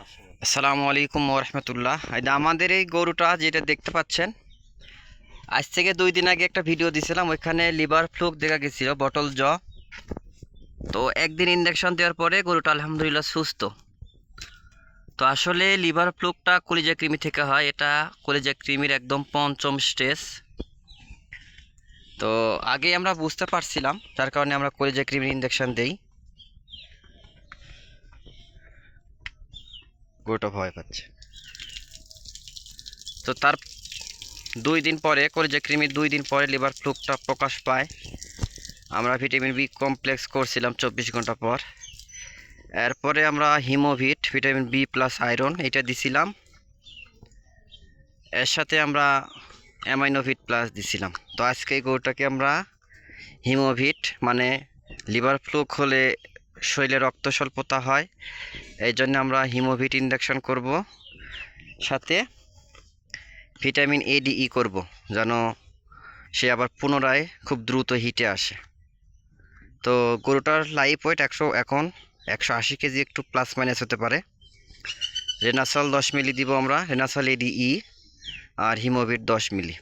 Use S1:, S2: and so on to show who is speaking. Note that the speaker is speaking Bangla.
S1: আসসালামু আলাইকুম রহমতুল্লাহ। আমাদের এই গরুটা যেটা দেখতে পাচ্ছেন, আজ থেকে দুই দিন আগে একটা ভিডিও দিছিলাম, ওইখানে লিভার ফ্লুক দেখা গেছিল, বটল জ। তো একদিন ইঞ্জেকশন দেওয়ার পরে গরুটা আলহামদুলিল্লাহ সুস্থ। তো আসলে লিভার ফ্লুকটা কলিজা কৃমি থেকে হয়, এটা কলিজা কৃমির একদম পঞ্চম স্টেজ। তো আগে আমরা বুঝতে পারছিলাম, যার কারণে আমরা কলিজা কৃমির ইঞ্জেকশন দেই। গরুটা ভয় পাচ্ছে। তো তার দুই দিন পরে কলেজে কৃমির দুই দিন পরে লিভার ফ্লুকটা প্রকাশ পায়। আমরা ভিটামিন বি কমপ্লেক্স করছিলাম চব্বিশ ঘণ্টা পর। এরপরে আমরা Hemovit, vitamin B plus iron এটা দিছিলাম। এর সাথে আমরা অ্যামাইনোভিট প্লাস দিছিলাম। তো আজকে এই গরুটাকে আমরা হিমোভিট মানে লিভার ফ্লুক হলে শরীরে রক্ত স্বল্পতা হয় এই জন্য আমরা হিমোভিট ইনজেকশন করব। সাথে ভিটামিন এ ডি ই করব, যেন সে আবার পুনরায় খুব দ্রুত হিটে আসে। তো গরুটার লাইফ ওয়েট একশো, এখন একশো আশি কেজি একটু প্লাস মাইনাস হতে পারে। রেনাসল দশ মিলি দিব আমরা রেনাসল এডিই আর হিমোভিট দশ মিলি।